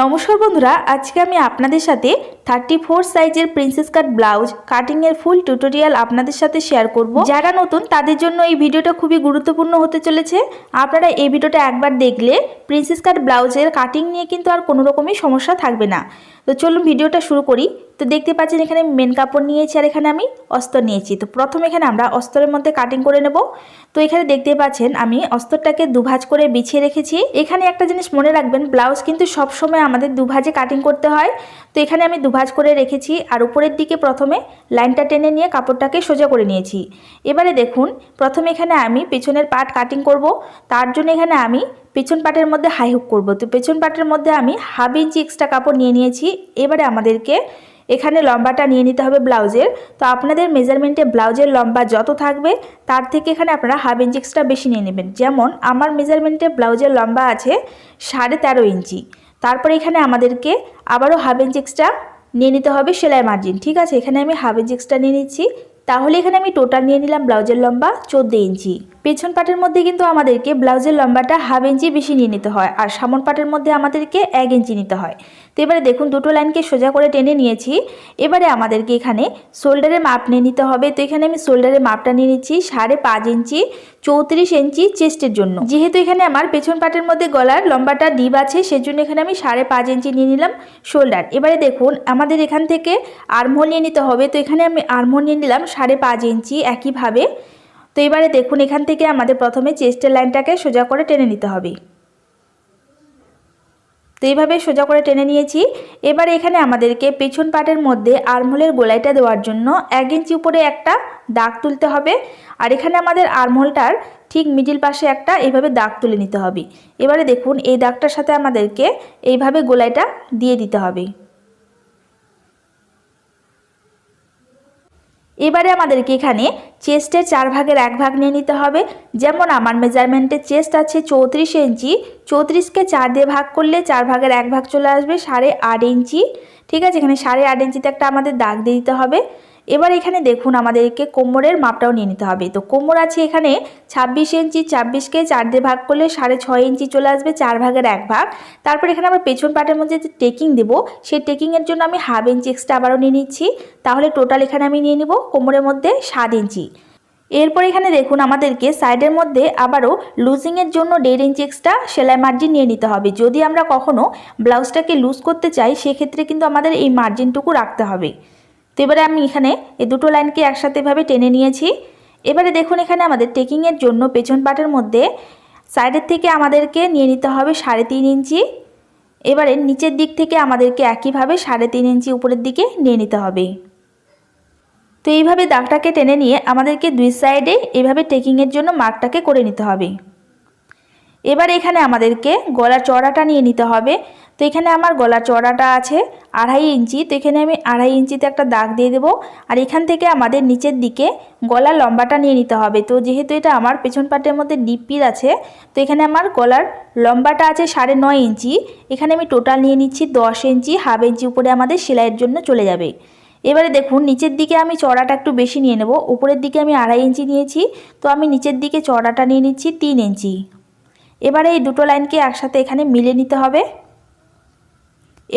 নমস্কার বন্ধুরা, আজকে আমি আপনাদের সাথে থার্টি ফোর সাইজের প্রিন্সেস কাট ব্লাউজ কাটিংয়ের ফুল টিউটোরিয়াল আপনাদের সাথে শেয়ার করব। যারা নতুন, তাদের জন্য এই ভিডিওটা খুবই গুরুত্বপূর্ণ হতে চলেছে। আপনারা এই ভিডিওটা একবার দেখলে প্রিন্সেস কাট ব্লাউজের কাটিং নিয়ে কিন্তু আর কোনো রকমই সমস্যা থাকবে না। তো চলুন ভিডিওটা শুরু করি। তো দেখতে পাচ্ছেন এখানে মেন কাপড় নিয়েছি আর এখানে আমি অস্ত্র নিয়েছি। তো প্রথম এখানে আমরা অস্ত্রের মধ্যে কাটিং করে নেব। তো এখানে দেখতে পাচ্ছেন আমি অস্ত্রটাকে দুভাজ করে বিছিয়ে রেখেছি। এখানে একটা জিনিস মনে রাখবেন ব্লাউজ কিন্তু সব সময় আমাদের দুভাজে কাটিং করতে হয়। তো এখানে আমি দুভাজ করে রেখেছি আর উপরের দিকে প্রথমে লাইনটা টেনে নিয়ে কাপড়টাকে সোজা করে নিয়েছি। এবারে দেখুন, প্রথমে এখানে আমি পেছনের পার্ট কাটিং করব। তার জন্য এখানে আমি পেছন পাটের মধ্যে হাই হুক করব। তো পেছন পাটের মধ্যে আমি হাফ ইঞ্চি এক্সট্রা কাপড় নিয়ে নিয়েছি। এবারে আমাদেরকে এখানে লম্বাটা নিয়ে নিতে হবে ব্লাউজের। তো আপনাদের মেজারমেন্টে ব্লাউজের লম্বা যত থাকবে, তার থেকে এখানে আপনারা হাফ ইঞ্চি এক্সট্রা বেশি নিয়ে নেবেন। যেমন আমার মেজারমেন্টে ব্লাউজের লম্বা আছে সাড়ে তেরো ইঞ্চি। তারপরে এখানে আমাদেরকে আবারও হাফ ইঞ্চি এক্সট্রা নিয়ে নিতে হবে সেলাই মার্জিন ঠিক আছে? এখানে আমি হাফ ইঞ্চি এক্সট্রা নিয়ে নিচ্ছি। তাহলে এখানে আমি টোটাল নিয়ে নিলাম ব্লাউজের লম্বা চোদ্দ ইঞ্চি। পেছন পাটের মধ্যে কিন্তু আমাদেরকে ব্লাউজের লম্বাটা হাফ ইঞ্চি বেশি নিয়ে নিতে হয় আর সামন পাটের মধ্যে আমাদেরকে এক ইঞ্চি নিতে হয়। তো এবারে দেখুন, দুটো লাইনকে সোজা করে টেনে নিয়েছি। এবারে আমাদেরকে এখানে শোল্ডারের মাপ নিয়ে নিতে হবে। তো এখানে আমি শোল্ডারের মাপটা নিয়ে নিচ্ছি সাড়ে পাঁচ ইঞ্চি, চৌত্রিশ ইঞ্চি চেস্টের জন্য। যেহেতু এখানে আমার পেছন পাটের মধ্যে গলার লম্বাটা ডিপ আছে, সেজন্য এখানে আমি সাড়ে পাঁচ ইঞ্চি নিয়ে নিলাম শোল্ডার। এবারে দেখুন, আমাদের এখান থেকে আর্মহোল নিয়ে নিতে হবে। তো এখানে আমি আর্মহোল নিয়ে নিলাম সাড়ে পাঁচ ইঞ্চি একইভাবে। তো এবারে দেখুন, এখান থেকে আমাদের প্রথমে চেস্টের লাইনটাকে সোজা করে টেনে নিতে হবে। তো এইভাবে সোজা করে টেনে নিয়েছি। এবার এখানে আমাদেরকে পেছন পাটের মধ্যে আরমোলের গোলাইটা দেওয়ার জন্য এক ইঞ্চি উপরে একটা দাগ তুলতে হবে। আর এখানে আমাদের আরমোলটার ঠিক মিডিল পাশে একটা এইভাবে দাগ তুলে নিতে হবে। এবারে দেখুন, এই দাগটার সাথে আমাদেরকে এইভাবে গোলাইটা দিয়ে দিতে হবে। এবারে আমাদেরকে এখানে চেস্টের চার ভাগের এক ভাগ নিয়ে নিতে হবে। যেমন আমার মেজারমেন্টে চেস্ট আছে চৌত্রিশ ইঞ্চি, চৌত্রিশকে চার দিয়ে ভাগ করলে চার ভাগের এক ভাগ চলে আসবে সাড়ে আট ইঞ্চি। ঠিক আছে, এখানে সাড়ে আট ইঞ্চিতে একটা আমাদের দাগ দিয়ে দিতে হবে। এবার এখানে দেখুন আমাদেরকে কোমরের মাপটাও নিয়ে নিতে হবে। তো কোমর আছে এখানে ছাব্বিশ ইঞ্চি ছাব্বিশকে চার দিয়ে ভাগ করলে সাড়ে ছয় ইঞ্চি চলে আসবে, চার ভাগের এক ভাগ। তারপর এখানে আমরা পেছন পাটের মধ্যে যে টেকিং দেবো, সেই টেকিংয়ের জন্য আমি হাফ ইঞ্চি এক্সট্রা আবারও নিয়ে নিচ্ছি। তাহলে টোটাল এখানে আমি নিয়ে নিব কোমরের মধ্যে সাত ইঞ্চি। এরপর এখানে দেখুন আমাদেরকে সাইডের মধ্যে আবারও লুজিংয়ের জন্য দেড় ইঞ্চি এক্সট্রা সেলাই মার্জিন নিয়ে নিতে হবে। যদি আমরা কখনও ব্লাউজটাকে লুজ করতে চাই, সেক্ষেত্রে কিন্তু আমাদের এই মার্জিনটুকু রাখতে হবে। তো এবারে আমি এখানে এই দুটো লাইনকে একসাথে এভাবে টেনে নিয়েছি। এবারে দেখুন এখানে আমাদের টেকিংয়ের জন্য পেছন পাটের মধ্যে সাইডের থেকে আমাদেরকে নিয়ে নিতে হবে সাড়ে তিন ইঞ্চি। এবারে নিচের দিক থেকে আমাদেরকে একইভাবে সাড়ে তিন ইঞ্চি উপরের দিকে নিয়ে নিতে হবে। তো এইভাবে দাগটাকে টেনে নিয়ে আমাদেরকে দুই সাইডে এভাবে টেকিংয়ের জন্য মার্কটাকে করে নিতে হবে। এবার এখানে আমাদেরকে গলা চড়াটা নিয়ে নিতে হবে। তো এখানে আমার গলা চড়াটা আছে, আড়াই ইঞ্চি। তো এখানে আমি আড়াই ইঞ্চিতে একটা দাগ দিয়ে দেবো। আর এখান থেকে আমাদের নিচের দিকে গলার লম্বাটা নিয়ে নিতে হবে। তো যেহেতু এটা আমার পেছন পাটের মধ্যে ডিপির আছে, তো এখানে আমার গলার লম্বাটা আছে সাড়ে নয় ইঞ্চি। এখানে আমি টোটাল নিয়ে নিচ্ছি দশ ইঞ্চি, হাফ ইঞ্চি উপরে আমাদের সেলাইয়ের জন্য চলে যাবে। এবারে দেখুন, নিচের দিকে আমি চড়াটা একটু বেশি নিয়ে নেব। উপরের দিকে আমি আড়াই ইঞ্চি নিয়েছি, তো আমি নিচের দিকে চড়াটা নিয়ে নিচ্ছি তিন ইঞ্চি। এবারে এই দুটো লাইনকে একসাথে এখানে মিলে নিতে হবে।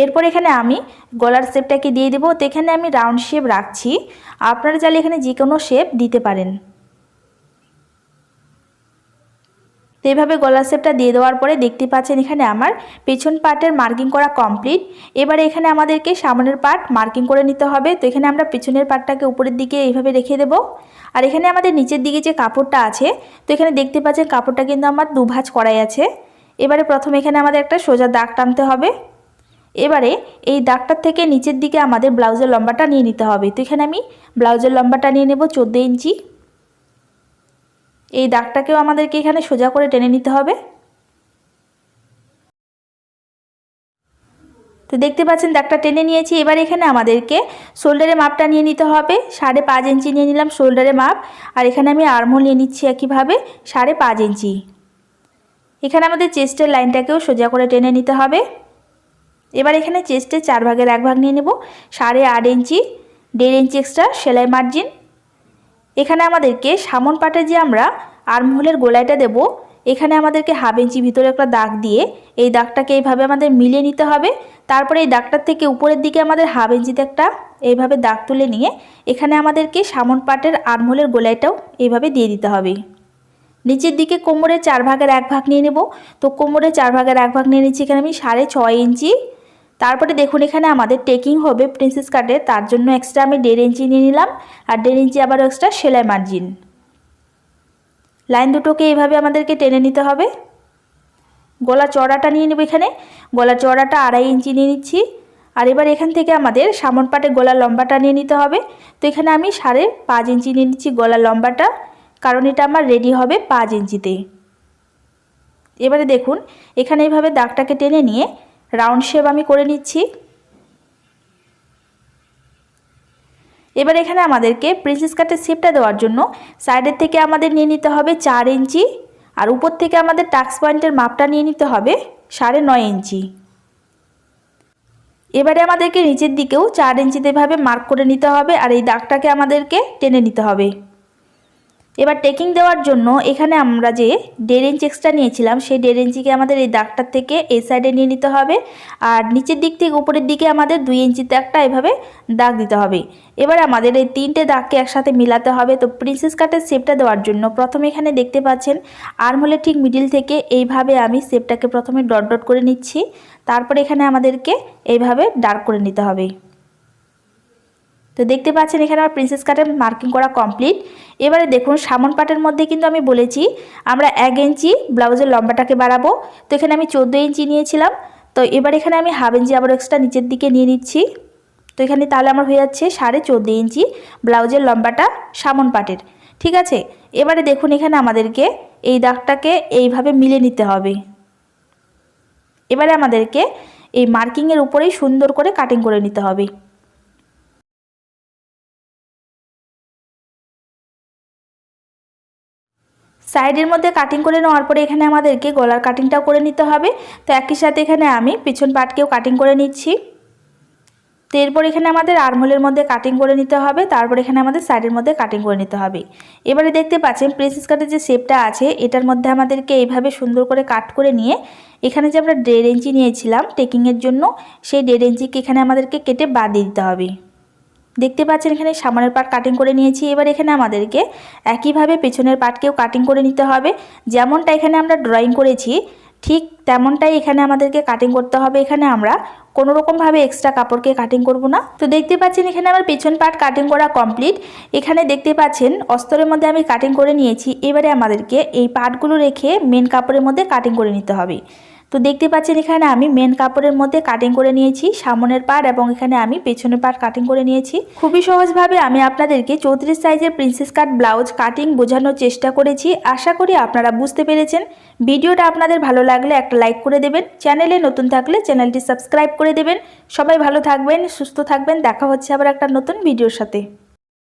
এরপর এখানে আমি গলার শেপটাকে দিয়ে দেবো। তো এখানে আমি রাউন্ড শেপ রাখছি। আপনারা চাইলে এখানে যে কোনো শেপ দিতে পারেন। তো এইভাবে গলার শেপটা দিয়ে দেওয়ার পরে দেখতে পাচ্ছেন এখানে আমার পেছন পার্টের মার্কিং করা কমপ্লিট এবারে এখানে আমাদেরকে সামনের পার্ট মার্কিং করে নিতে হবে। তো এখানে আমরা পেছনের পার্টটাকে উপরের দিকে এইভাবে রেখে দেব। আর এখানে আমাদের নিচের দিকে যে কাপড়টা আছে, তো এখানে দেখতে পাচ্ছেন কাপড়টা কিন্তু আমার দুভাজ করাই আছে। এবারে প্রথম এখানে আমাদের একটা সোজা দাগ টানতে হবে। এবারে এই দাগটার থেকে নিচের দিকে আমাদের ব্লাউজের লম্বাটা নিয়ে নিতে হবে। তো এখানে আমি ব্লাউজের লম্বাটা নিয়ে নেব চোদ্দ ইঞ্চি। এই দাগটাকেও আমাদেরকে এখানে সোজা করে টেনে নিতে হবে। তো দেখতে পাচ্ছেন দাগটা টেনে নিয়েছি। এবার এখানে আমাদেরকে শোল্ডারের মাপটা নিয়ে নিতে হবে। সাড়ে পাঁচ ইঞ্চি নিয়ে নিলাম শোল্ডারের মাপ। আর এখানে আমি আর্মহোল নিয়ে নিচ্ছি একইভাবে সাড়ে পাঁচ ইঞ্চি। এখানে আমাদের চেস্টের লাইনটাকেও সোজা করে টেনে নিতে হবে। এবার এখানে চেস্টের চার ভাগের এক ভাগ নিয়ে নেব। সাড়ে আট ইঞ্চি, দেড় ইঞ্চি এক্সট্রা সেলাই মার্জিন এখানে আমাদেরকে সামন পাটে যে আমরা আর্মহোলের গোলাইটা দেব, এখানে আমাদেরকে হাফ ইঞ্চি ভিতরে একটা দাগ দিয়ে এই দাগটাকে এইভাবে আমাদের মিলিয়ে নিতে হবে। তারপরে এই দাগটার থেকে উপরের দিকে আমাদের হাফ ইঞ্চিতে একটা এইভাবে দাগ তুলে নিয়ে এখানে আমাদেরকে সামন পাটের আরমোলের গোলাইটাও এইভাবে দিয়ে দিতে হবে। নিচের দিকে কোমরের চার ভাগের এক ভাগ নিয়ে নেব। তো কোমরের চার ভাগের এক ভাগ নিয়ে নিচ্ছি এখানে আমি সাড়ে ছয় ইঞ্চি। তারপরে দেখুন এখানে আমাদের টেকিং হবে প্রিন্সেস কাটে তার জন্য এক্সট্রা আমি দেড় ইঞ্চি নিয়ে নিলাম, আর দেড় ইঞ্চি আবার এক্সট্রা সেলাই মার্জিন লাইন দুটোকে এইভাবে আমাদেরকে টেনে নিতে হবে। গলা চড়াটা নিয়ে নেব এখানে, গলা চড়াটা আড়াই ইঞ্চি নিয়ে নিচ্ছি, আর এবার এখান থেকে আমাদের সামন পাটে গলার লম্বাটা নিয়ে নিতে হবে। তো এখানে আমি সাড়ে পাঁচ ইঞ্চি নিয়ে নিচ্ছি গলা লম্বাটা, কারণ এটা আমার রেডি হবে পাঁচ ইঞ্চিতে। এবারে দেখুন, এখানে এইভাবে দাগটাকে টেনে নিয়ে রাউন্ড শেপ আমি করে নিচ্ছি। এবার এখানে আমাদেরকে প্রিন্সেস কাটের শেপটা দেওয়ার জন্য সাইডের থেকে আমাদের নিয়ে নিতে হবে চার ইঞ্চি, আর উপর থেকে আমাদের টাক্স পয়েন্টের মাপটা নিয়ে নিতে হবে সাড়ে নয় ইঞ্চি। এবারে আমাদেরকে নিচের দিকেও চার ইঞ্চিতে ভাবে মার্ক করে নিতে হবে, আর এই দাগটাকে আমাদেরকে টেনে নিতে হবে। এবার টেকিং দেওয়ার জন্য এখানে আমরা যে দেড় ইঞ্চ এক্সট্রা নিয়েছিলাম, সেই দেড় ইঞ্চিকে আমাদের এই দাগটার থেকে এই সাইডে নিয়ে নিতে হবে। আর নিচের দিক থেকে উপরের দিকে আমাদের দুই ইঞ্চিতে একটা এভাবে দাগ দিতে হবে। এবার আমাদের এই তিনটে দাগকে একসাথে মিলাতে হবে। তো প্রিন্সেস কাটের শেপটা দেওয়ার জন্য প্রথমে এখানে দেখতে পাচ্ছেন আর্মহোলের ঠিক মিডিল থেকে এইভাবে আমি শেপটাকে প্রথমে ডট ডট করে নিচ্ছি। তারপর এখানে আমাদেরকে এইভাবে ডার্ক করে নিতে হবে। তো দেখতে পাচ্ছেন এখানে আমার প্রিন্সেস কাটের মার্কিং করা কমপ্লিট এবারে দেখুন, সামন পাটের মধ্যে কিন্তু আমি বলেছি, আমরা এক ইঞ্চি ব্লাউজের লম্বাটাকে বাড়াবো। তো এখানে আমি চোদ্দ ইঞ্চি নিয়েছিলাম। তো এবার এখানে আমি হাফ ইঞ্চি আবার এক্সট্রা নিচের দিকে নিয়ে নিচ্ছি। তো এখানে তাহলে আমার হয়ে যাচ্ছে সাড়ে চোদ্দ ইঞ্চি ব্লাউজের লম্বাটা সামন পাটের। ঠিক আছে? এবারে দেখুন এখানে আমাদেরকে এই দাগটাকে এইভাবে মিলে নিতে হবে। এবারে আমাদেরকে এই মার্কিংয়ের উপরেই সুন্দর করে কাটিং করে নিতে হবে। সাইডের মধ্যে কাটিং করে নেওয়ার পরে এখানে আমাদেরকে গলার কাটিংটাও করে নিতে হবে। তো একই সাথে এখানে আমি পিছন পাটকেও কাটিং করে নিচ্ছি। তো এরপর এখানে আমাদের আর্মহোলের মধ্যে কাটিং করে নিতে হবে, তারপর এখানে আমাদের সাইডের মধ্যে কাটিং করে নিতে হবে। এবারে দেখতে পাচ্ছেন প্রেসিস কাটের যে শেপটা আছে, এটার মধ্যে আমাদেরকে এইভাবে সুন্দর করে কাট করে নিয়ে, এখানে যে আমরা দেড় ইঞ্চি নিয়েছিলাম টেকিংয়ের জন্য, সেই দেড় ইঞ্চিকে এখানে আমাদেরকে কেটে বাদ দিতে হবে। দেখতে পাচ্ছেন এখানে সামনের পার্ট কাটিং করে নিয়েছি। এবার এখানে আমাদেরকে একইভাবে পেছনের পার্টকেও কাটিং করে নিতে হবে। যেমনটা এখানে আমরা ড্রয়িং করেছি, ঠিক তেমনটাই এখানে আমাদেরকে কাটিং করতে হবে। এখানে আমরা কোনো রকমভাবে এক্সট্রা কাপড়কে কাটিং করব না। তো দেখতে পাচ্ছেন এখানে আমার পেছন পার্ট কাটিং করা কমপ্লিট এখানে দেখতে পাচ্ছেন অস্তরের মধ্যে আমি কাটিং করে নিয়েছি। এবারে আমাদেরকে এই পার্টগুলো রেখে মেন কাপড়ের মধ্যে কাটিং করে নিতে হবে। তো দেখতে পাচ্ছেন এখানে আমি মেন কাপড়ের মধ্যে কাটিং করে নিয়েছি, সামনের পার্ট এবং এখানে আমি পেছনের পার্ট কাটিং করে নিয়েছি। খুবই সহজভাবে আমি আপনাদেরকে চৌত্রিশ সাইজের প্রিন্সেস কাট ব্লাউজ কাটিং বোঝানোর চেষ্টা করেছি। আশা করি আপনারা বুঝতে পেরেছেন। ভিডিওটা আপনাদের ভালো লাগলে একটা লাইক করে দেবেন। চ্যানেলে নতুন থাকলে চ্যানেলটি সাবস্ক্রাইব করে দেবেন। সবাই ভালো থাকবেন, সুস্থ থাকবেন। দেখা হচ্ছে আবার একটা নতুন ভিডিওর সাথে।